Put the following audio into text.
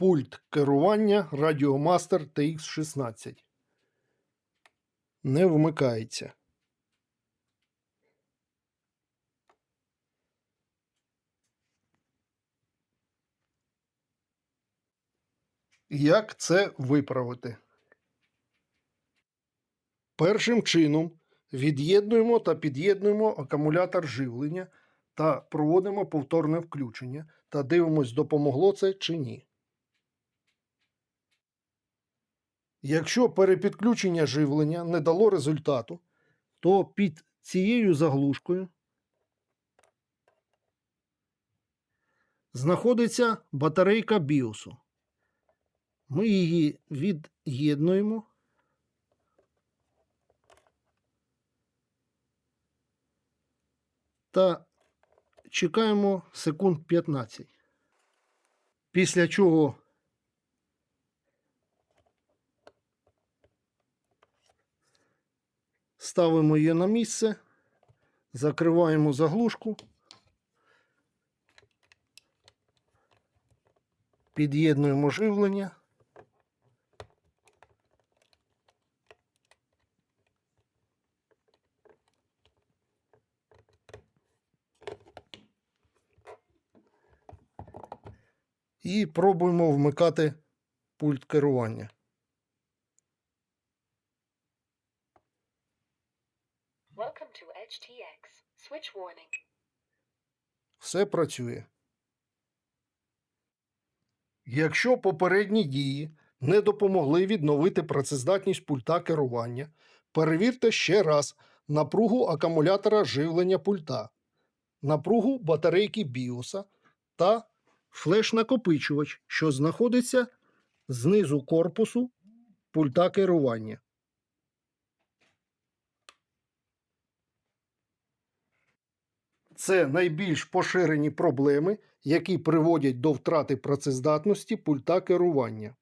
Пульт керування Радіомастер TX16. Не вмикається. Як це виправити? Першим чином від'єднуємо та під'єднуємо акумулятор живлення та проводимо повторне включення та дивимось, допомогло це чи ні. Якщо перепідключення живлення не дало результату, то під цією заглушкою знаходиться батарейка біосу. Ми її від'єднуємо. Та чекаємо секунд 15. Після чого ставимо її на місце, закриваємо заглушку, під'єднуємо живлення. І пробуємо вмикати пульт керування. Welcome to HTX. Switch warning. Все працює. Якщо попередні дії не допомогли відновити працездатність пульта керування, перевірте ще раз напругу акумулятора живлення пульта, напругу батарейки біоса та флеш-накопичувач, що знаходиться знизу корпусу пульта керування. Це найбільш поширені проблеми, які приводять до втрати працездатності пульта керування.